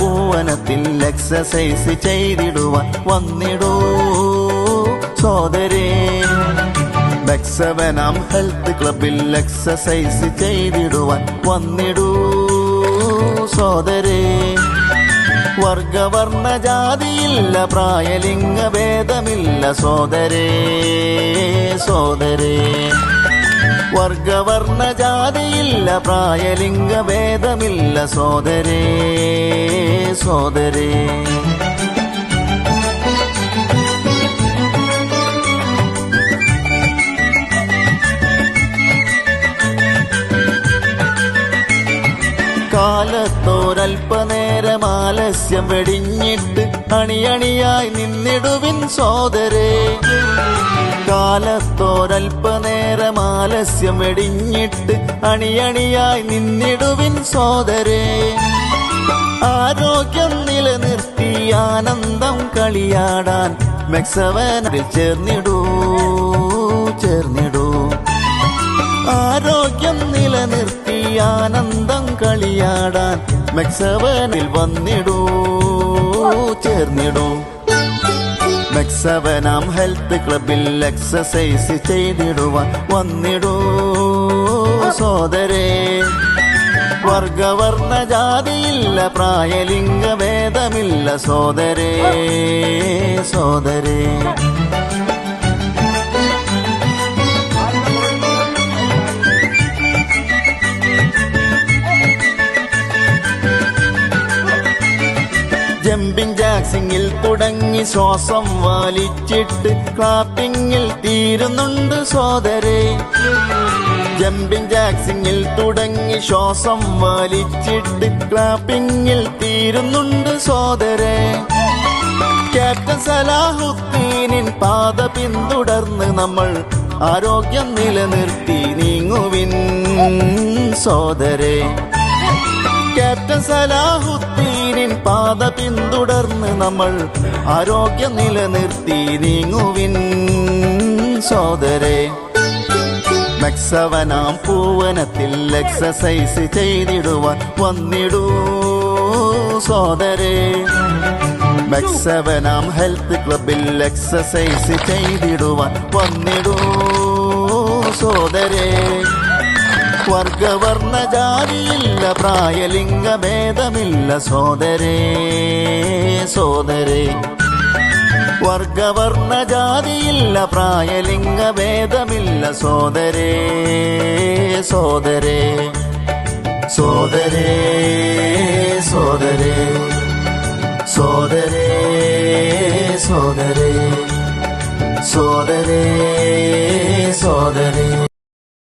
പൂവനത്തിൽ exercise ചെയ്തിടുവാൻ വന്നിടൂ. സോദരേ ബെക്സവനാം ഹെൽത്ത് ക്ലബിൽ എക്സസൈസ് ചെയ്തിടുവാൻ വന്നിടൂ. സോദരേ വർഗവർണ ജാതിയില്ല പ്രായലിംഗ ഭേദമില്ല. സോദരേ സോദരേ. വർഗവർണ ജാതിയില്ല പ്രായലിംഗ ഭേദമില്ല സോദരേ സോദരേ. കാലത്തോരൽപ്പനേരം ആലസ്യം വെടിഞ്ഞിട്ട് അണിയണിയായി നിന്നിടുവിൻ സോദരേ. കാലത്തോരൽപ്പനേരം ആലസ്യം വെടിഞ്ഞിട്ട് അണിയണിയായി നിന്നിടുവിൻ സോദരേ. ആരോഗ്യം നിലനിർത്തി ആനന്ദം കളിയാടാൻ മെക്സവനിൽ ചേർന്നിടൂ ചേർന്നിടൂ. ആരോഗ്യം നിലനിർത്തി ആനന്ദം കളിയാടാൻ മെക്സവനിൽ വന്നിടൂ ചേർന്നിടൂ. മെക്സവനാം ഹെൽത്ത് ക്ലബിൽ എക്സസൈസ് ചെയ്തിടുവാൻ വന്നിടൂ. സോദരേ വർഗവർണ ജാതിയില്ല പ്രായലിംഗ ഭേദമില്ല സോദരേ സോദരേ. ജാക്സിങ്ങിൽ തുടങ്ങി ശ്വാസം വലിച്ചിട്ട് ക്ലാപ്പിങ്ങിൽ തീരുന്നുണ്ട് സോദരേ. ജമ്പിങ് ജാക്സിങ്ങിൽ തുടങ്ങി ശ്വാസം വലിച്ചിട്ട് ക്ലാപ്പിങ്ങിൽ തീരുന്നുണ്ട് സോദരേ. ക്യാപ്റ്റൻ സലാഹുദ്ദീനിൻ പാത പിന്തുടർന്ന് നമ്മൾ ആരോഗ്യം നിലനിർത്തി നീങ്ങുവിൻ സോദരേ. ക്യാപ്റ്റൻ സലാഹുദ്ദീനിൻ പാത പിന്തുടർന്ന് നമ്മൾ ആരോഗ്യം നിലനിർത്തി നീങ്ങുവിൻ സോദരേ. മെക്സവനാം പൂവനത്തിൽ എക്സസൈസ് ചെയ്തിടുവാൻ വന്നിടൂ സോദരേ. മെക്സവനാം ഹെൽത്ത് ക്ലബിൽ എക്സസൈസ് ചെയ്തിടുവാൻ വന്നിടൂ സോദരേ. വർഗവർണ ജാതിയില്ല പ്രായലിംഗ ഭേദമില്ല സോദരേ സോദരേ. വർഗവർണ ജാതിയില്ല പ്രായലിംഗ ഭേദമില്ല സോദരേ സോദരേ. സോദരേ സോദരേ. സോദരേ സോദരേ. സോദരേ സോദരേ.